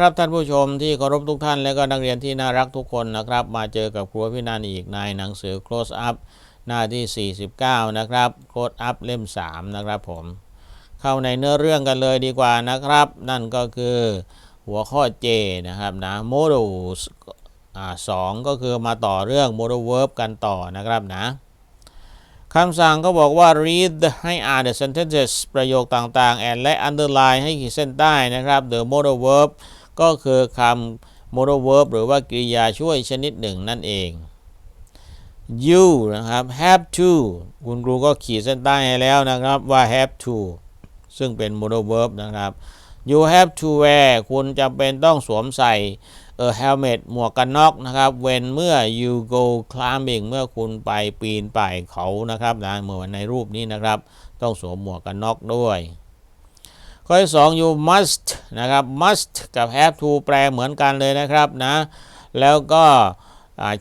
ครับท่านผู้ชมที่เคารพทุกท่านและก็นักเรียนที่น่ารักทุกคนนะครับ มาเจอกับครัวพี่นันอีกในหนังสือ close up หน้าที่ 49 นะครับ close up เล่ม 3 นะครับผม เข้าในเนื้อเรื่องกันเลยดีกว่านะครับ นั่นก็คือหัวข้อ J นะครับนะ modals สองก็คือมาต่อเรื่อง modal verb กันต่อนะครับนะคำสั่งก็บอกว่า read ให้อ่าน the sentences ประโยคต่างๆ and และ underline ให้ขีดเส้นใต้นะครับ the modal verb ก็คือคำ modal verb หรือว่ากริยาช่วยชนิดหนึ่งนั่นเอง you นะครับ have to คุณครูก็ขีดเส้นใต้ให้แล้วนะครับว่า have to ซึ่งเป็น modal verb นะครับ you have to wear คุณจำเป็นต้องสวมใส่เออ helmet หมวกกันน็อกนะครับ when เมื่อ you go climbing เมื่อคุณไปปีนป่ายเขานะครับนะเหมือนในรูปนี้นะครับ ต้องสวมหมวกกันน็อกด้วย ข้อที่สอง you must นะครับ must กับ have to แปลเหมือนกันเลยนะครับนะ แล้วก็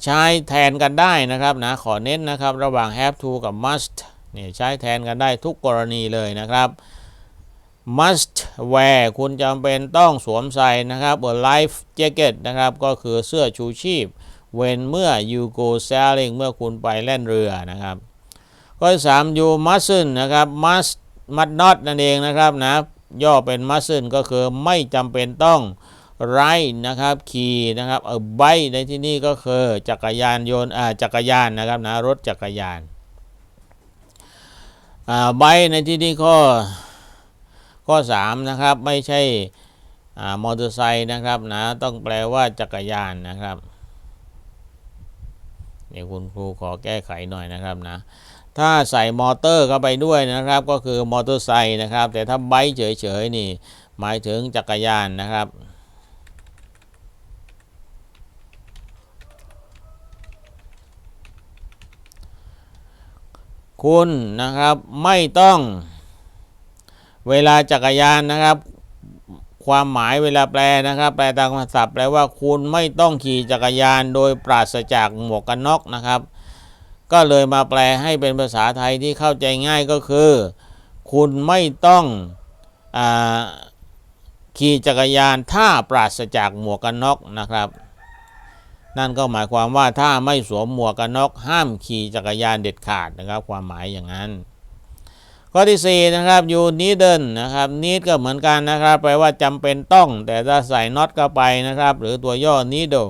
ใช้แทนกันได้นะครับนะ ขอเน้นนะครับ ระหว่าง have to กับ must นี่ใช้แทนกันได้ทุกกรณีเลยนะครับ must wear คุณจำเป็นต้องสวมใส่นะครับ a life jacket นะครับ ก็คือเสื้อชูชีพ when เมื่อ you go sailing เมื่อคุณไปแล่นเรือนะครับ ข้อที่สาม you mustn't นะครับ must must not นั่นเองนะครับนะ ย่อเป็น mustn't ก็คือไม่จำเป็นต้อง ride นะครับขี่นะครับเออ bike ในที่นี้ก็คือจักรยานยนต์อ่าจักรยานนะครับนะรถจักรยานอ่า bike ในที่นี้ข้อข้อ3นะครับไม่ใช่อ่ามอเตอร์ไซค์นะครับนะต้องแปลว่าจักรยานนะครับเดี๋ยวคุณครูขอแก้ไขหน่อยนะครับนะ ถ้าใส่มอเตอร์เข้าไปด้วยนะครับ ก็คือมอเตอร์ไซค์นะครับ แต่ถ้าไบค์เฉยๆนี่หมายถึงจักรยานนะครับคุณนะครับไม่ต้องเวลาจักรยานนะครับ ความหมายเวลาแปลนะครับ แปลตามคำศัพท์แปลว่าคุณไม่ต้องขี่จักรยานโดยปราศจากหมวกกันน็อกนะครับ ก็เลยมาแปลให้เป็นภาษาไทยที่เข้าใจง่ายก็คือ คุณไม่ต้องอขี่จักรยานถ้าปราศจากหมวกกันน็อกนะครับ นั่นก็หมายความว่าถ้าไม่สวมหมวกกันน็อกห้ามขี่จักรยานเด็ดขาดนะครับ ความหมายอย่างนั้น ข้อที่4นะครับ you needn't นะครับ need ก็เหมือนกันนะครับแปลว่าจำเป็นต้อง แต่ถ้าใส่ not เข้าไปนะครับ หรือตัวย่อ needle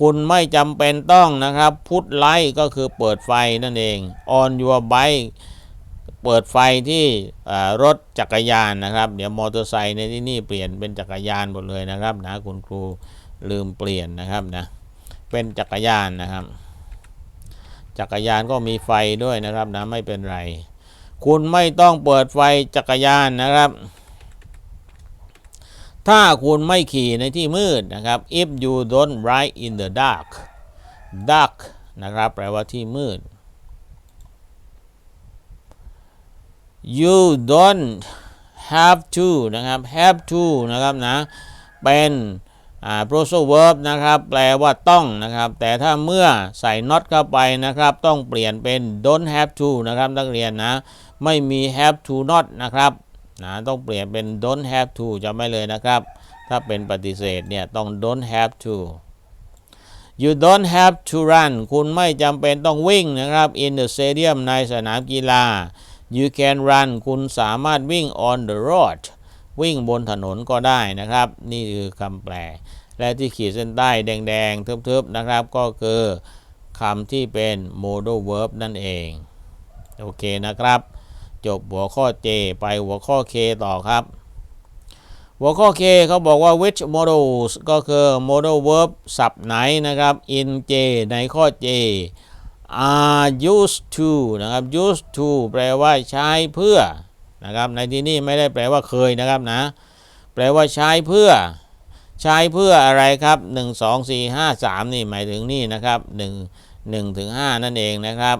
คุณไม่จำเป็นต้องนะครับ put light ก็คือเปิดไฟนั่นเอง on your bike เปิดไฟที่รถจักรยานนะครับ เดี๋ยวมอเตอร์ไซค์ในที่นี่เปลี่ยนเป็นจักรยานหมดเลยนะครับนะคุณครูลืมเปลี่ยนนะครับนะเป็นจักรยานนะครับ จักรยานก็มีไฟด้วยนะครับนะไม่เป็นไร คุณไม่ต้องเปิดไฟจักรยานนะครับ ถ้าคุณไม่ขี่ในที่มืดนะครับ if you don't ride in the dark dark นะครับแปลว่าที่มืด you don't have to นะครับ have to นะครับนะ เป็นอ่า phrasal verb นะครับ แปลว่าต้องนะครับ แต่ถ้าเมื่อใส่ not เข้าไปนะครับ ต้องเปลี่ยนเป็น don't have to นะครับนักเรียนนะ ไม่มี have to not นะครับ นะต้องเปลี่ยนเป็น don't have to จำไม่เลยนะครับ ถ้าเป็นปฏิเสธเนี่ยต้อง don't have to you don't have to run คุณไม่จำเป็นต้องวิ่งนะครับ in the stadium ในสนามกีฬา you can run คุณสามารถวิ่ง on the road วิ่งบนถนนก็ได้นะครับ นี่คือคำแปล และที่ขีดเส้นใต้แดงๆทึบๆนะครับ ก็คือคำที่เป็น modal verb นั่นเอง โอเคนะครับ จบหัวข้อ J ไปหัวข้อ K ต่อครับ หัวข้อ K เขาบอกว่า which modals ก็คือ modal verb สับไหนนะครับ in J ในข้อ J are used to นะครับ used to แปลว่าใช้เพื่อนะครับ ในที่นี้ไม่ได้แปลว่าเคยนะครับนะ แปลว่าใช้เพื่อ ใช้เพื่ออะไรครับ 1 2 4 5 3 นี่หมายถึงนี่นะครับ1 1ถึง5นั่นเองนะครับ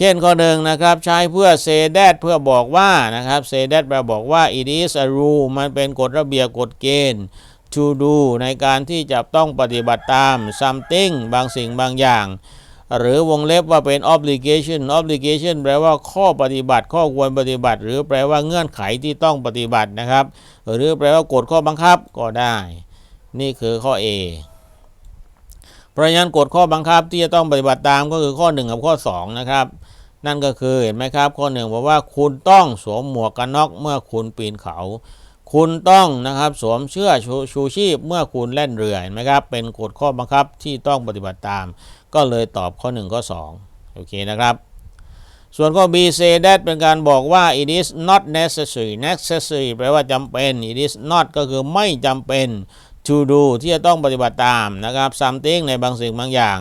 เช่นข้อหนึ่งนะครับใช้เพื่อ say that เพื่อบอกว่านะครับ say that แปลบอกว่า it is a rule มันเป็นกฎระเบียบกฎเกณฑ์ to do ในการที่จะต้องปฏิบัติตาม something บางสิ่งบางอย่าง หรือวงเล็บว่าเป็น obligation obligation แปลว่าข้อปฏิบัติข้อควรปฏิบัติ หรือแปลว่าเงื่อนไขที่ต้องปฏิบัตินะครับ หรือแปลว่ากฎข้อบังคับก็ได้ นี่คือข้อ A ราะฉะนั้นกฎข้อบังคับที่จะต้องปฏิบัติตามก็คือข้อ 1 กับข้อ 2 นะครับ นั่นก็คือเห็นไหมครับ ข้อหนึ่งบอกว่าคุณต้องสวมหมวกกันน็อกเมื่อคุณปีนเขา คุณต้องนะครับสวมเสื้อชูชูชีพเมื่อคุณเล่นเรือเห็นไหมครับ เป็นกฎข้อบังคับที่ต้องปฏิบัติตาม ก็เลยตอบข้อ 1 ข้อ 2 โอเคนะครับ ส่วนข้อ B say that เป็นการบอกว่า it is not necessary necessary แปลว่าจำเป็น it is not ก็คือไม่จำเป็น to do ที่จะต้องปฏิบัติตามนะครับ something ในบางสิ่งบางอย่าง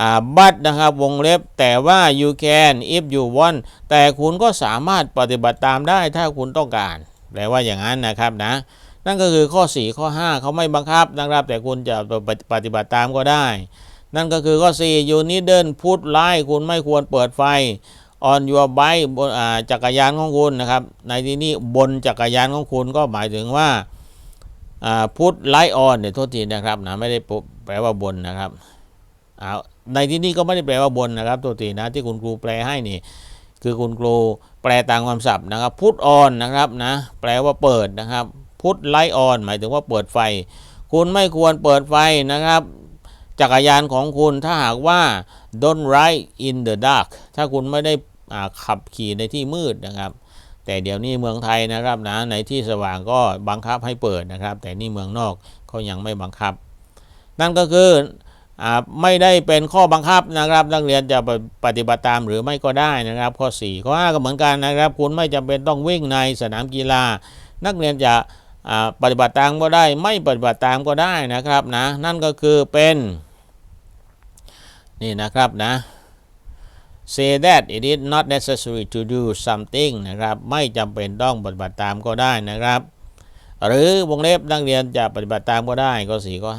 อ่า but นะครับวงเล็บแต่ว่า you can if you want แต่คุณก็สามารถปฏิบัติตามได้ถ้าคุณต้องการแปลว่าอย่างนั้นนะครับนะ นั่นก็คือข้อ 4 ข้อ 5 เขาไม่บังคับนะครับ แต่คุณจะปฏิบัติตามก็ได้ นั่นก็คือข้อ 4 you needn't put light คุณไม่ควรเปิดไฟ on your bike บนจักรยานของคุณนะครับ ในที่นี้บนจักรยานของคุณก็หมายถึงว่า อ่า put light on เนี่ยโทษทีนะครับนะไม่ได้แปลว่าบนนะครับในที่นี้ก็ไม่ได้แปลว่าบนนะครับโทษทีนะที่คุณครูแปลให้นี่ คือคุณครูแปลตามคำศัพท์นะครับ put on นนะครับนะแปลว่าเปิดนะครับ put light on หมายถึงว่าเปิดไฟ คุณไม่ควรเปิดไฟนะครับ จักรยานของคุณถ้าหากว่า don't ride in the dark ถ้าคุณไม่ได้ขับขี่ในที่มืดนะครับ แต่เดี๋ยวนี้เมืองไทยนะครับนะในที่สว่างก็บังคับให้เปิดนะครับ แต่นี่เมืองนอกเขายังไม่บังคับ นั่นก็คือไม่ได้เป็นข้อบังคับนะครับ นักเรียนจะปฏิบัติตามหรือไม่ก็ได้นะครับ ข้อ 4 ข้อ 5 ก็เหมือนกันนะครับ คุณไม่จำเป็นต้องวิ่งในสนามกีฬา นักเรียนจะปฏิบัติตามก็ได้ ไม่ปฏิบัติตามก็ได้นะครับนะนั่นก็คือเป็น นี่นะครับนะ say that it is not necessary to do something นะครับ ไม่จำเป็นต้องปฏิบัติตามก็ได้นะครับ หรือวงเล็บนักเรียนจะปฏิบัติตามก็ได้ก็4ข้อ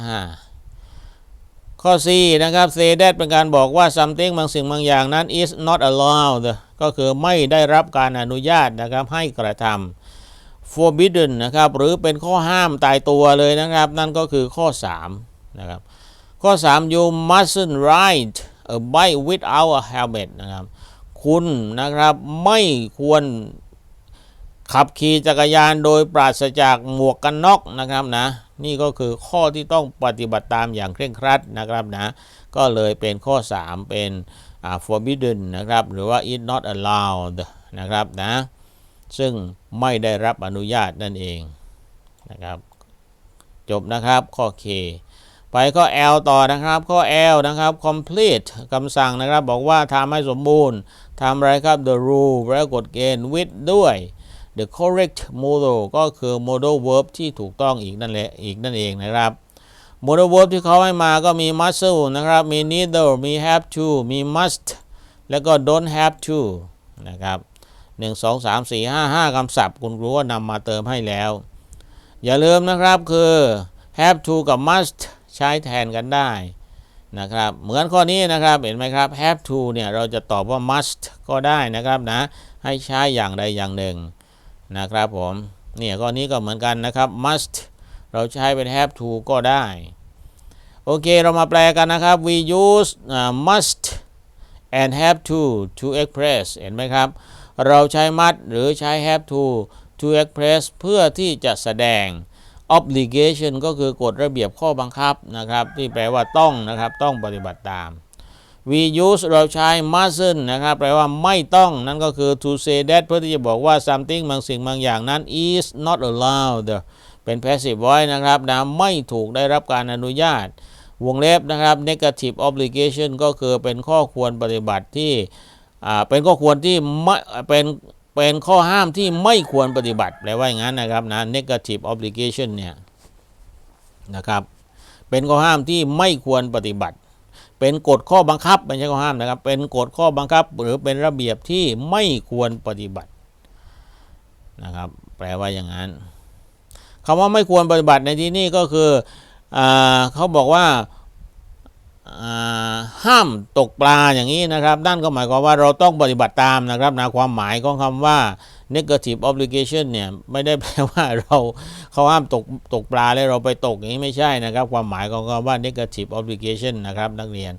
5ข้อ 4 นะครับ say that เป็นการบอกว่า something บางสิ่งบางอย่างนั้น is not allowed ก็คือไม่ได้รับการอนุญาตนะครับให้กระทำ forbidden นะครับหรือเป็นข้อห้ามตายตัวเลยนะครับ นั่นก็คือข้อ 3 นะครับ ข้อ 3 you mustn't ride b i without a helmet นะครับ คุณนะครับไม่ควรขับขี่จักรยานโดยปราศจากหมวกกันน็อกนะครับนะ นี่ก็คือข้อที่ต้องปฏิบัติตามอย่างเคร่งครัดนะครับนะ ก็เลยเป็นข้อ 3 เป็น forbidden นะครับ หรือว่า is not allowed นะครับนะ ซึ่งไม่ได้รับอนุญาตนั่นเองนะครับ จบนะครับข้อ K ไปข้อ L ต่อนะครับ ข้อ L นะครับ complete คำสั่งนะครับ บอกว่าทำให้สมบูรณ์ทำอะไรครับ the rule และกฎเกณฑ์ with ด้วย the correct modal ก็คือ modal verb ที่ถูกต้องอีกนั่นแหละอีกนั่นเองนะครับ modal verb ที่เขาให้มาก็มี muscle นะครับ มี neither มี have to มี must แล้วก็ don't have to นะครับ1 2 3 4 5 5คำศัพท์ คุณครูก็นำมาเติมให้แล้ว อย่าลืมนะครับคือ have to กับ must ใช้แทนกันได้นะครับเหมือนข้อนี้นะครับเห็นไหมครับ have to เนี่ยเราจะตอบว่า must ก็ได้นะครับนะให้ใช้อย่างใดอย่างหนึ่งนะครับผมเนี่ยข้อนี้ก็เหมือนกันนะครับ must เราใช้เป็น have to ก็ได้โอเคเรามาแปลกันนะครับ we use uh, must and have to to express เห็นไหมครับ เราใช้ must หรือใช้ have to to express เพื่อที่จะแสดง obligation ก็คือกฎระเบียบข้อบังคับนะครับ ที่แปลว่าต้องนะครับต้องปฏิบัติตาม we use เราใช้ mustn't นะครับแปลว่าไม่ต้องนั่นก็คือ to say that เพื่อที่จะบอกว่า something บางสิ่งบางอย่างนั้น is not allowed เป็น passive voice นะครับนะไม่ถูกได้รับการอนุญาต วงเล็บนะครับ negative obligation ก็คือเป็นข้อควรปฏิบัติที่เป็นข้อควรที่ไม่เป็น เป็นข้อห้ามที่ไม่ควรปฏิบัติแปลว่าอย่างนั้นนะครับนะ negative obligation เนี่ยนะครับ เป็นข้อห้ามที่ไม่ควรปฏิบัติ เป็นกฎข้อบังคับไม่ใช่ข้อห้ามนะครับ เป็นกฎข้อบังคับ หรือเป็นระเบียบที่ไม่ควรปฏิบัตินะครับ แปลว่าอย่างนั้นคำว่าไม่ควรปฏิบัติในที่นี้ก็คืออาเขาบอกว่า ห้ามตกปลาอย่างนี้นะครับนั่นก็หมายความว่าเราต้องปฏิบัติตามนะครับนะความหมายของคำว่า negative obligation เนี่ยไม่ได้แปลว่าเราเขาห้ามตกตกปลาแล้วเราไปตกอย่างนี้ไม่ใช่นะครับ ความหมายของคำว่า negative obligation นะครับนักเรียน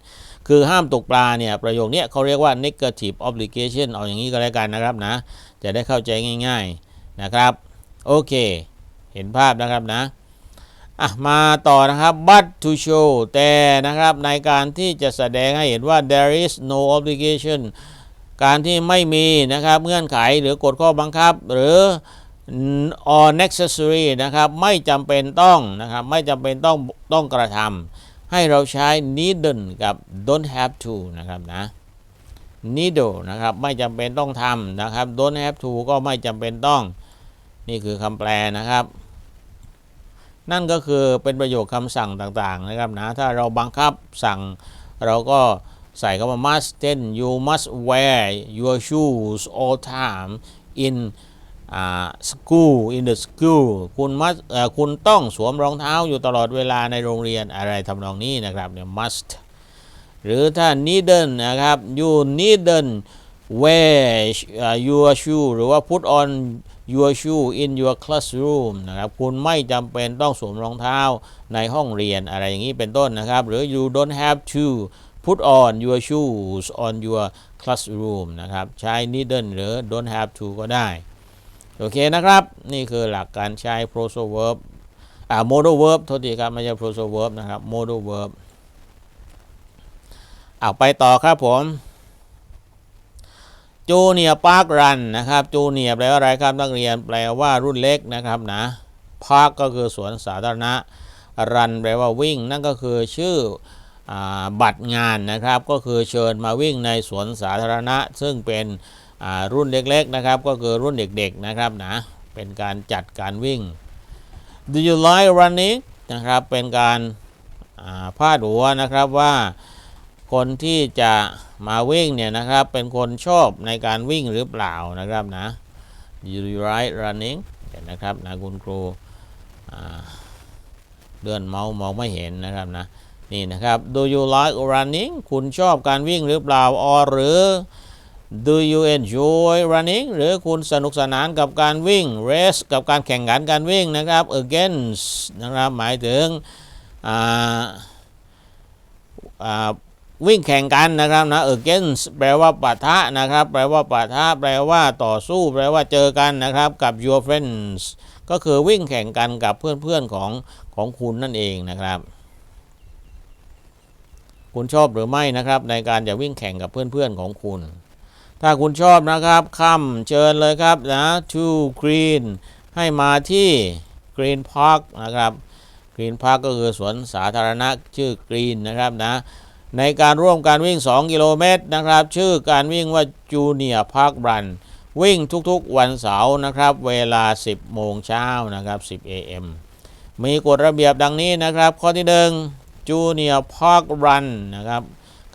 คือห้ามตกปลาเนี่ยประโยคนี้เขาเรียกว่า negative obligation เอาอย่างนี้ก็แล้วกันนะครับนะจะได้เข้าใจง่าย ๆนะครับโอเค เห็นภาพนะครับนะ อะมาต่อนะครับ but to show แต่นะครับในการที่จะแสดงให้เห็นว่า there is no obligation การที่ไม่มีนะครับเงื่อนไขหรือกฎข้อบังคับ หรือ or necessary นะครับไม่จำเป็นต้องนะครับไม่จำเป็นต้องต้องกระทำให้เราใช้ needn't กับ don't have to นะครับนะ needle นะครับไม่จำเป็นต้องทำนะครับ don't have to ก็ไม่จำเป็นต้อง นี่คือคำแปลนะครับ นั่นก็คือเป็นประโยคคำสั่งต่างๆนะครับนะถ้าเราบังคับสั่งเราก็ใส่คำว่า must then you must wear your shoes all time in อ่า school in the school คุณมัสคุณต้องสวมรองเท้าอยู่ตลอดเวลาในโรงเรียนอะไรทำนองนี้นะครับเนี่ย must หรือถ้า needn't นะครับ you needn't wear uh, your shoe หรือว่า put on your shoe in your classroom นะครับ คุณไม่จำเป็นต้องสวมรองเท้าในห้องเรียนอะไรอย่างนี้เป็นต้นนะครับ หรือ you don't have to put on your shoes on your classroom นะครับ ใช้ needn't หรือ don't have to ก็ได้ โอเคนะครับ นี่คือหลักการใช้ phrasal verb อ่า modal verb โทษทีครับ ไม่ใช่ phrasal verb นะครับ modal verb เอาไปต่อครับผม จูเนียพาร์ครันนะครับจูเนียแปลว่าอะไรครับนักเรียนแปลว่ารุ่นเล็กนะครับนะพาร์คก็คือสวนสาธารณะรันแปลว่าวิ่ง นั่นก็คือชื่ออบัตรงานนะครับ ก็คือเชิญมาวิ่งในสวนสาธารณะ ซึ่งเป็นรุ่นเล็กๆนะครับ ก็คือรุ่นเด็กๆนะครับนะเป็นการจัดการวิ่ง Do you like running นะครับเป็นการพาดหัวนะครับว่า คนที่จะมาวิ่งเนี่ยนะครับ เป็นคนชอบในการวิ่งหรือเปล่านะครับนะ you right running เห็นนะครับนะคุณครูเลื่อนเมาส์มองไม่เห็นนะครับนะนี่นะครับ do you like running คุณชอบการวิ่งหรือเปล่า or หรือ do you enjoy running หรือคุณสนุกสนานกับการวิ่ง race กับการแข่งขันการวิ่งนะครับ against นะครับหมายถึงอ่า วิ่งแข่งกันนะครับนะ against แปลว่าปะทะนะครับ แปลว่าปะทะแปลว่าต่อสู้ แปลว่าเจอกันนะครับกับ your friends ก็คือวิ่งแข่งกันกับเพื่อนๆของของคุณนั่นเองนะครับ คุณชอบหรือไม่นะครับ ในการจะวิ่งแข่งกับเพื่อนๆของคุณ ถ้าคุณชอบนะครับคำเชิญเลยครับนะ to green ให้มาที่ green park นะครับ green park ก็คือสวนสาธารณะชื่อ green นะครับนะ ในการร่วมการวิ่ง 2 กิโลเมตรนะครับ ชื่อการวิ่งว่า Junior Park Run วิ่งทุกๆวันเสาร์นะครับ เวลา 10 โมงเช้านะครับ 10 a.m. มีกฎระเบียบดังนี้นะครับ ข้อที่1 Junior Park Run นะครับ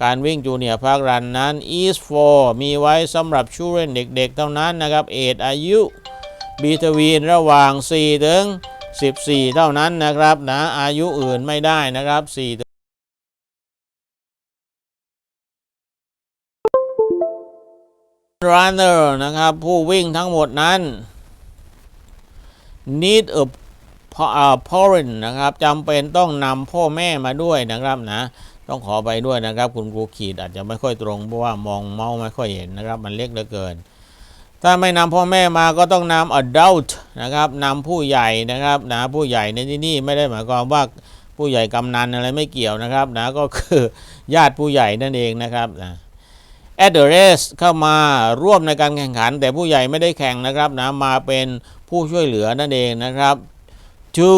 การวิ่ง Junior Park Run นั้น is for มีไว้สำหรับชูเรนเด็กๆ เท่านั้นนะครับ เอจอายุบีทวีนระหว่าง 4 ถึง 14 เท่านั้นนะครับนะอายุอื่นไม่ได้นะครับ4 runner นะครับ ผู้วิ่งทั้งหมดนั้น need a parent นะครับจำเป็นต้องนำพ่อแม่มาด้วยนะครับนะ ต้องขอไปด้วยนะครับ คุณครูขีดอาจจะไม่ค่อยตรงเพราะว่ามองเมาส์ไม่ค่อยเห็นนะครับ มันเล็กเหลือเกิน ถ้าไม่นำพ่อแม่มาก็ต้องนำ adult นะครับนำผู้ใหญ่นะครับนะผู้ใหญ่ในที่นี่ไม่ได้หมายความว่าผู้ใหญ่กำนันอะไรไม่เกี่ยวนะครับนะก็คือญาติผู้ใหญ่นั่นเองนะครับนะ at the race เข้ามาร่วมในการแข่งขัน แต่ผู้ใหญ่ไม่ได้แข่งนะครับนะมาเป็นผู้ช่วยเหลือนั่นเองนะครับ to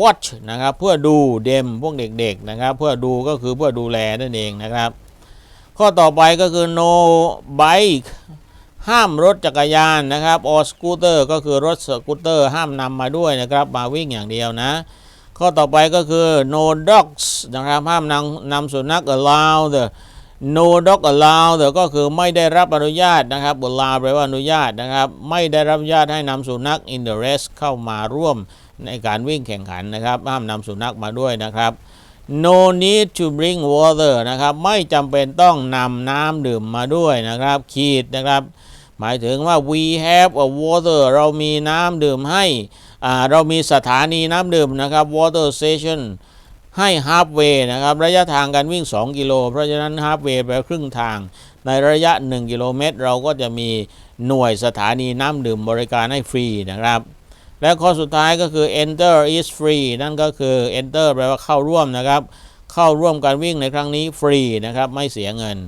watch นะครับเพื่อดูเดมพวกเด็กๆนะครับ เพื่อดูก็คือเพื่อดูแลนั่นเองนะครับ ข้อต่อไปก็คือ no bike ห้ามรถจักรยานนะครับ or scooter ก็คือรถสกูตเตอร์ห้ามนำมาด้วยนะครับ มาวิ่งอย่างเดียวนะข้อต่อไปก็คือ no dogs นะครับห้ามนำนำสุนัข allow the no dog allow the ก็คือไม่ได้รับอนุญาตนะครับ allow แปลว่าอนุญาตนะครับ ไม่ได้รับอนุญาตให้นำสุนัข in the race เข้ามาร่วมในการวิ่งแข่งขันนะครับ ห้ามนำสุนัขมาด้วยนะครับ no need to bring water นะครับ ไม่จำเป็นต้องนำน้ำดื่มมาด้วยนะครับ ขีดนะครับ หมายถึงว่า we have a water เรามีน้ำดื่มให้อ่าเรามีสถานีน้ำดื่มนะครับ water station ให้ halfway นะครับระยะทางการวิ่ง 2 กิโล เพราะฉะนั้น halfway แปลครึ่งทาง ในระยะ 1 กิโลเมตร เราก็จะมีหน่วยสถานีน้ำดื่มบริการให้ฟรีนะครับ และข้อสุดท้ายก็คือ enter is free นั่นก็คือ enter แปลว่าเข้าร่วมนะครับ เข้าร่วมการวิ่งในครั้งนี้ฟรีนะครับไม่เสียเงิน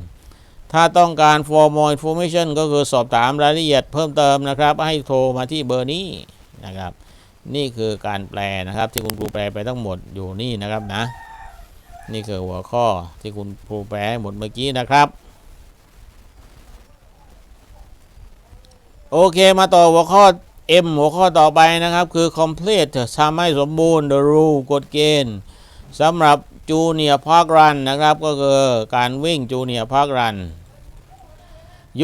ถ้าต้องการ for more information ก็คือสอบถามรายละเอียดเพิ่มเติมนะครับ ให้โทรมาที่เบอร์นี้นะครับ นี่คือการแปลนะครับ ที่คุณครูแปลไปทั้งหมดอยู่นี่นะครับนะ นี่คือหัวข้อที่คุณครูแปลหมดเมื่อกี้นะครับ โอเคมาต่อหัวข้อ M หัวข้อต่อไปนะครับ คือ complete ทำให้สมบูรณ์ the rule กฎเกณฑ์สำหรับจูเนียร์พาร์ r รันนะครับ ก็คือการวิ่งจูเนียร์พาร์ r รัน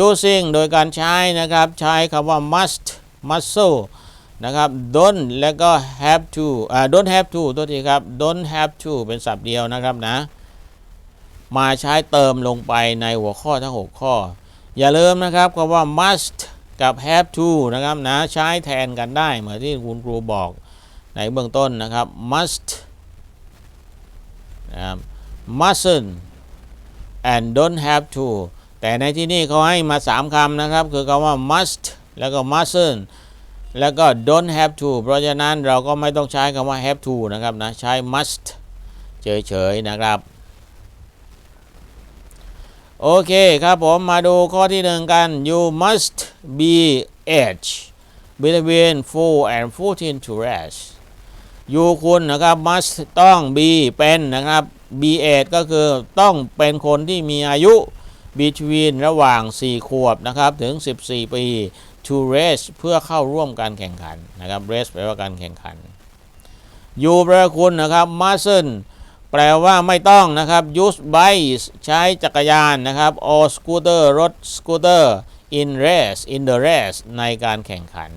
using โดยการใช้นะครับ ใช้คำว่า must muscle นะครับ don't แล้วก็ have to อ่า don't have to ตัวทีครับ don't have to เป็นศัพท์เดียวนะครับนะ มาใช้เติมลงไปในหัวข้อทั้ง 6 ข้อ อย่าลืมนะครับคำว่า must กับ have to นะครับนะใช้แทนกันได้เหมือนที่คุณครูบอกในเบื้องต้นนะครับ must นะครับ mustn't and don't have to แต่ในที่นี่เขาให้มา 3คำนะครับ คือคำว่า must แล้วก็ mustn't แล้วก็ don't have to เพราะฉะนั้นเราก็ไม่ต้องใช้คำว่า have to นะครับนะ ใช้ must เฉยๆนะครับ โอเคครับผมมาดูข้อที่หนึ่งกัน you must be age between 4 and 14 to rest you คุณนะครับ must ต้อง be เป็นนะครับ be age ก็คือต้องเป็นคนที่มีอายุ between ระหว่าง 4 ขวบนะครับถึง 14 ปี to race เพื่อเข้าร่วมการแข่งขันนะครับ race แปลว่าการแข่งขัน you แปลว่าคุณนะครับ mustn't แปลว่าไม่ต้องนะครับ use bike ใช้จักรยานนะครับ or scooter รถสกูตเตอร์ in race in the race ในการแข่งขัน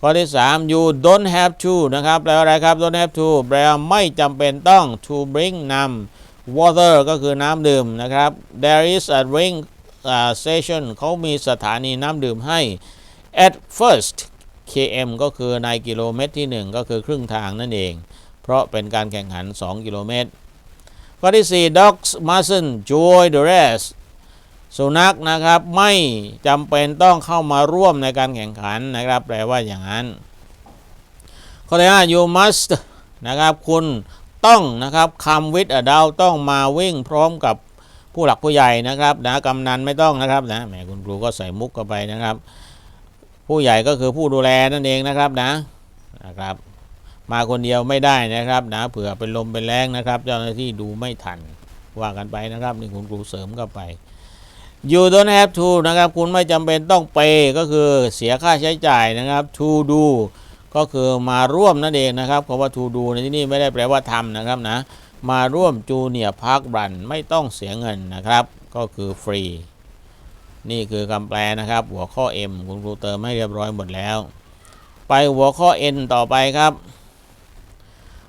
ข้อที่ 3 you don't have to นะครับแปลว่าอะไรครับ don't have to แปลว่าไม่จำเป็นต้อง to bring นำ water ก็คือน้ำดื่มนะครับ there is a drink uh, station เขามีสถานีน้ำดื่มให้ at first km ก็คือในกิโลเมตรที่ 1 ก็คือครึ่งทางนั่นเอง เพราะเป็นการแข่งขัน 2 กิโลเมตรข้อที่ 4 dogs mustn't join the race สุนัขนะครับไม่จำเป็นต้องเข้ามาร่วมในการแข่งขันนะครับ แปลว่าอย่างนั้น ข้อที่5 you must นะครับ คุณ ต้องนะครับ come with a adult ต้องมาวิ่งพร้อมกับผู้หลักผู้ใหญ่นะครับนะกำนันไม่ต้องนะครับนะแหมคุณครูก็ใส่มุกเข้าไปนะครับ ผู้ใหญ่ก็คือผู้ดูแลนั่นเองนะครับนะนะครับ มาคนเดียวไม่ได้นะครับนะเผื่อเป็นลมเป็นแรงนะครับ เจ้าหน้าที่ดูไม่ทันว่ากันไปนะครับนี่คุณครูเสริมเข้าไป you don't have to นะครับ คุณไม่จำเป็นต้องเปย์ก็คือเสียค่าใช้จ่ายนะครับ to do ก็คือมาร่วมนั่นเองนะครับคำว่า to do ในที่นี่ไม่ได้แปลว่าทำนะครับนะ มาร่วมจูเนียร์พาร์ครันไม่ต้องเสียเงินนะครับ ก็คือฟรี นี่คือคำแปลนะครับ หัวข้อ M คุณครูเติมให้เรียบร้อยหมดแล้ว ไปหัวข้อ N ต่อไปครับ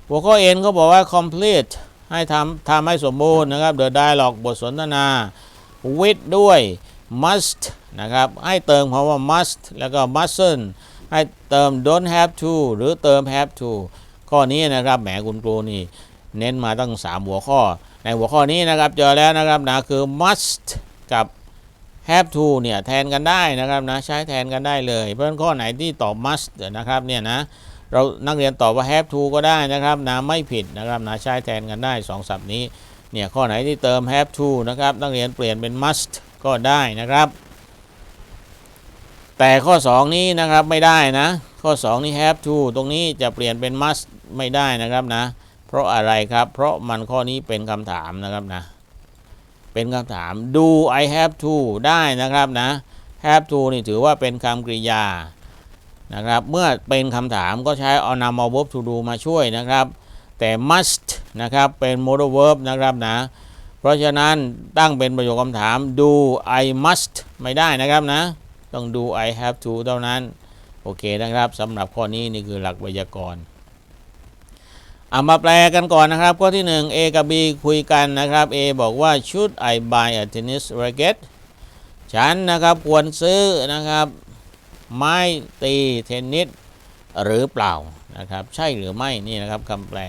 หัวข้อ N เขาบอกว่า complete ให้ทำทำให้สมบูรณ์นะครับ the dialogue บทสนทนา with ด้วย must นะครับ ให้เติมคำว่า must แล้วก็ mustn't ให้เติม don't have to หรือเติม have to ข้อนี้นะครับแหมคุณครูนี่ เน้นมาตั้ง 3 หัวข้อ ในหัวข้อนี้นะครับเจอแล้วนะครับนะคือ must กับ have to เนี่ยแทนกันได้นะครับนะใช้แทนกันได้เลย เพราะฉะนั้นข้อไหนที่ตอบ must นะครับเนี่ยนะเรานักเรียนตอบว่า have to ก็ได้นะครับนะไม่ผิดนะครับนะใช้แทนกันได้2ศัพท์นี้เนี่ยข้อไหนที่เติม have to นะครับนักเรียนเปลี่ยนเป็น must ก็ได้นะครับ แต่ข้อ 2 นี้นะครับไม่ได้นะ ข้อ 2 นี้ have to ตรงนี้จะเปลี่ยนเป็น must ไม่ได้นะครับนะ เพราะอะไรครับ เพราะมันข้อนี้เป็นคำถามนะครับนะ เป็นคำถาม do I have to ได้นะครับนะ have to นี่ถือว่าเป็นคำกริยานะครับ เมื่อเป็นคำถามก็ใช้เอานำเอา verb to do มาช่วยนะครับ แต่ must นะครับเป็น modal verb นะครับนะ เพราะฉะนั้นตั้งเป็นประโยคคำถาม do I must ไม่ได้นะครับนะ ต้อง do I have to เท่านั้น โอเคนะครับสำหรับข้อนี้นี่คือหลักไวยากรณ์เอามาแปลกันก่อนนะครับ ข้อที่ 1 A กับ B คุยกันนะครับ A บอกว่า should I buy a tennis racket ฉันนะครับควรซื้อนะครับไม้ตีเทนนิสหรือเปล่านะครับ ใช่หรือไม่นี่นะครับคำแปล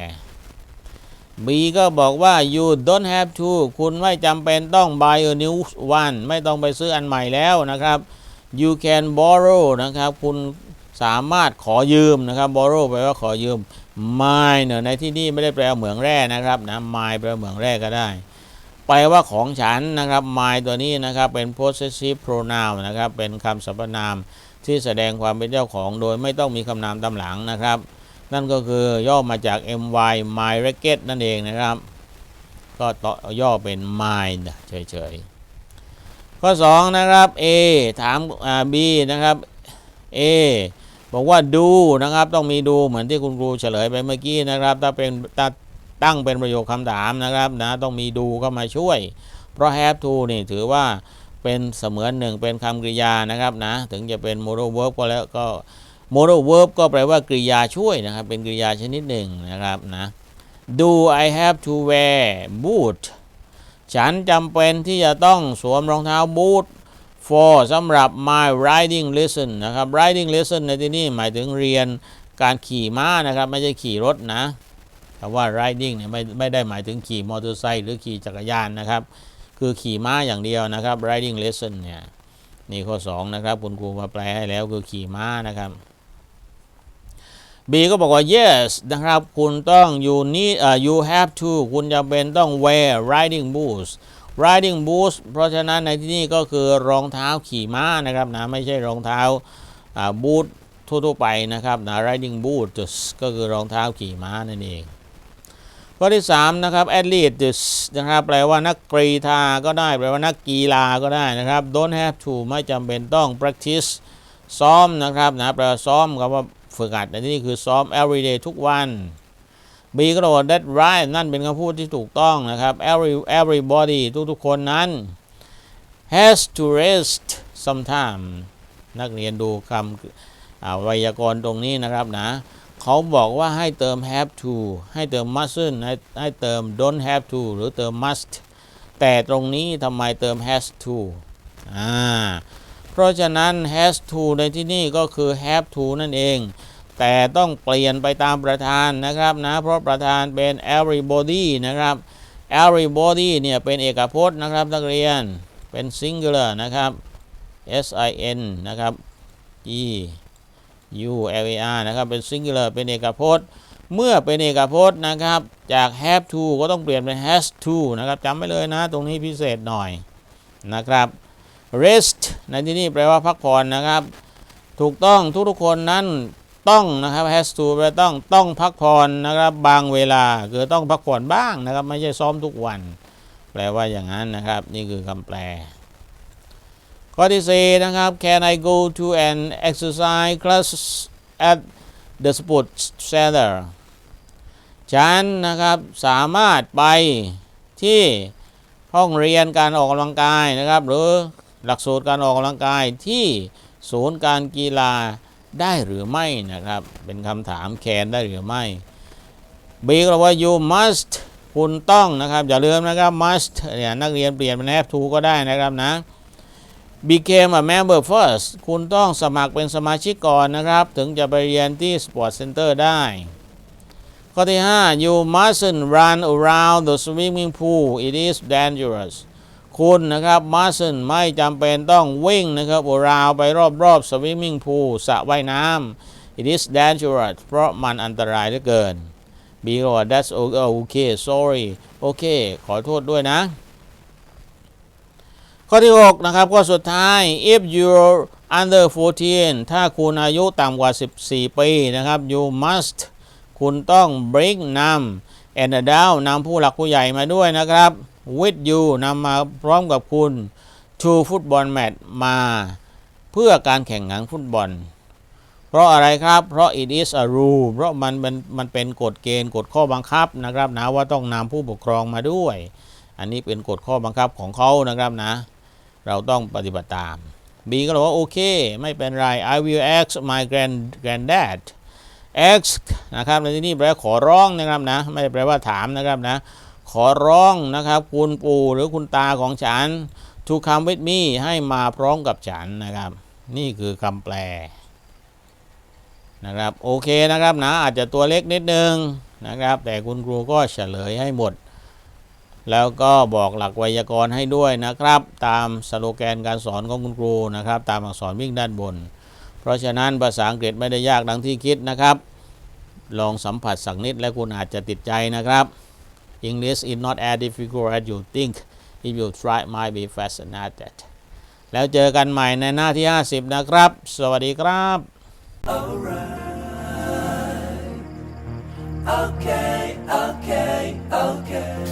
B ก็บอกว่า you don't have to คุณไม่จำเป็นต้อง buy a new one ไม่ต้องไปซื้ออันใหม่แล้วนะครับ you can borrow นะครับ คุณสามารถขอยืมนะครับ borrow แปลว่าขอยืม mine เนี่ยในที่นี่ไม่ได้แปลเหมืองแร่นะครับนะ mine แปลเหมืองแร่ก็ได้ แปลว่าของฉันนะครับ mine ตัวนี้นะครับ เป็น possessive pronoun นะครับ เป็นคำสรรพนามที่แสดงความเป็นเจ้าของโดยไม่ต้องมีคำนามตามหลังนะครับ นั่นก็คือย่อมาจาก my my racket นั่นเองนะครับ ก็ต่อย่อเป็น mine เฉยๆ ข้อ 2 นะครับ A ถามอ่า B นะครับ A บอกว่าดูนะครับต้องมีดูเหมือนที่คุณครูเฉลยไปเมื่อกี้นะครับ ถ้าเป็นถ้าตั้งเป็นประโยคคำถามนะครับนะต้องมีดูเข้ามาช่วย เพราะ have to นี่ถือว่าเป็นเสมือนหนึ่งเป็นคำกริยานะครับนะถึงจะเป็น modal verb ก็แล้วก็ modal verb ก็แปลว่ากริยาช่วยนะครับ เป็นกริยาชนิดหนึ่งนะครับนะ Do I have to wear boot ฉันจำเป็นที่จะต้องสวมรองเท้าบูท for สำหรับ my riding lesson นะครับ riding lesson ในที่นี้หมายถึงเรียนการขี่ม้านะครับ ไม่ใช่ขี่รถนะคำว่า riding เนี่ยไม่ไม่ได้หมายถึงขี่มอเตอร์ไซค์หรือขี่จักรยานนะครับ คือขี่ม้าอย่างเดียวนะครับ riding lesson เนี่ยนี่ข้อ 2 นะครับ คุณครูมาแปลให้แล้วคือขี่ม้านะครับ B ก็บอกว่า yes นะครับ คุณต้อง you need อ่า you have to คุณจำเป็นต้อง wear riding boots riding boots เพราะฉะนั้นในที่นี้ก็คือรองเท้าขี่ม้านะครับนะไม่ใช่รองเท้าบูททั่วๆไปนะครับนะ riding boots ก็คือรองเท้าขี่ม้านั่นเอง ข้อที่ 3 นะครับ athletes นะครับแปลว่านักกรีฑาก็ได้ แปลว่านักกีฬาก็ได้นะครับ don't have to ไม่จำเป็นต้อง practice ซ้อมนะครับนะแปลว่าซ้อมคำว่า ฝึกหัดในที่นี้คือซ้อม every day ทุกวัน B ก็บอกว่า that right นั่นเป็นคำพูดที่ถูกต้องนะครับ every everybody ทุกๆคนนั้น has to rest sometime นักเรียนดูคำไวยากรณ์ตรงนี้นะครับนะเขาบอกว่าให้เติม have to ให้เติม mustn't ให้ให้เติม don't have to หรือเติม must แต่ตรงนี้ทำไมเติม has to อ่า เพราะฉะนั้น has to ในที่นี่ก็คือ have to นั่นเอง แต่ต้องเปลี่ยนไปตามประธานนะครับนะ เพราะประธานเป็น everybody นะครับ everybody เนี่ยเป็นเอกพจน์นะครับนักเรียน เป็น singular นะครับ s i n นะครับ e u l a r นะครับ เป็น singular เป็นเอกพจน์ เมื่อเป็นเอกพจน์นะครับ จาก have to ก็ต้องเปลี่ยนเป็น has to นะครับจำไว้เลยนะ ตรงนี้พิเศษหน่อยนะครับ rest ในที่นี้แปลว่าพักผ่อนนะครับ ถูกต้องทุกๆคนนั้นต้องนะครับ has to แปลต้องต้องพักผ่อนนะครับ บางเวลาคือต้องพักผ่อนบ้างนะครับ ไม่ใช่ซ้อมทุกวัน แปลว่าอย่างนั้นนะครับ นี่คือคำแปล ข้อที่4นะครับ Can I go to an exercise class at the sports center ฉันนะครับสามารถไปที่ห้องเรียนการออกกำลังกายนะครับ หรือ หลักสูตรการออกกำลังกายที่ศูนย์การกีฬาได้หรือไม่นะครับ เป็นคำถามแคนได้หรือไม่ B ก็บอกว่า you must คุณต้องนะครับ อย่าลืมนะครับ must เนี่ยนักเรียนเปลี่ยนเป็น have to ก็ได้นะครับนะ became a member first คุณต้องสมัครเป็นสมาชิกก่อนนะครับ ถึงจะไปเรียนที่ Sport Center ได้ ข้อที่ 5 you mustn't run around the swimming pool it is dangerous คุณนะครับ mustn't ไม่จำเป็นต้องวิ่งนะครับ around ไปรอบๆ swimming pool สระว่ายน้ำ it is dangerous เพราะมันอันตรายเหลือเกิน B ก็บอกว่า that's okay sorry โอเคขอโทษด้วยนะ ข้อที่ 6 นะครับ ข้อสุดท้าย if you're under 14 ถ้าคุณอายุต่ำกว่า 14 ปีนะครับ you must คุณต้อง bring นำ and adult นำผู้หลักผู้ใหญ่มาด้วยนะครับ with you นำมาพร้อมกับคุณ to football match มา เพื่อการแข่งขันฟุตบอล เพราะอะไรครับ เพราะ it is a rule เพราะมันเป็นมันเป็นกฎเกณฑ์กฎข้อบังคับนะครับนะว่าต้องนำผู้ปกครองมาด้วย อันนี้เป็นกฎข้อบังคับของเขานะครับนะ เราต้องปฏิบัติตาม B ก็บอกว่าโอเค ไม่เป็นไร I will ask my grand granddad ask นะครับในที่นี้แปลขอร้องนะครับนะ ไม่ได้แปลว่าถามนะครับนะ อร้องนะครับ คุณปู่หรือคุณตาของฉัน to come with me ให้มาพร้อมกับฉันนะครับ นี่คือคำแปลนะครับโอเคนะครับนะอาจจะตัวเล็กนิดนึงนะครับ แต่คุณครูก็เฉลยให้หมด แล้วก็บอกหลักไวยากรณ์ให้ด้วยนะครับ ตามสโลแกนการสอนของคุณครูนะครับ ตามอักษรวิ่งด้านบน เพราะฉะนั้นภาษาอังกฤษไม่ได้ยากดังที่คิดนะครับ ลองสัมผัสสักนิดและคุณอาจจะติดใจนะครับ English is not as difficult as you think if you try might be fascinated แล้วเจอกันใหม่ในหน้าที่ 50 นะครับ สวัสดีครับ Alright Okay Okay, okay.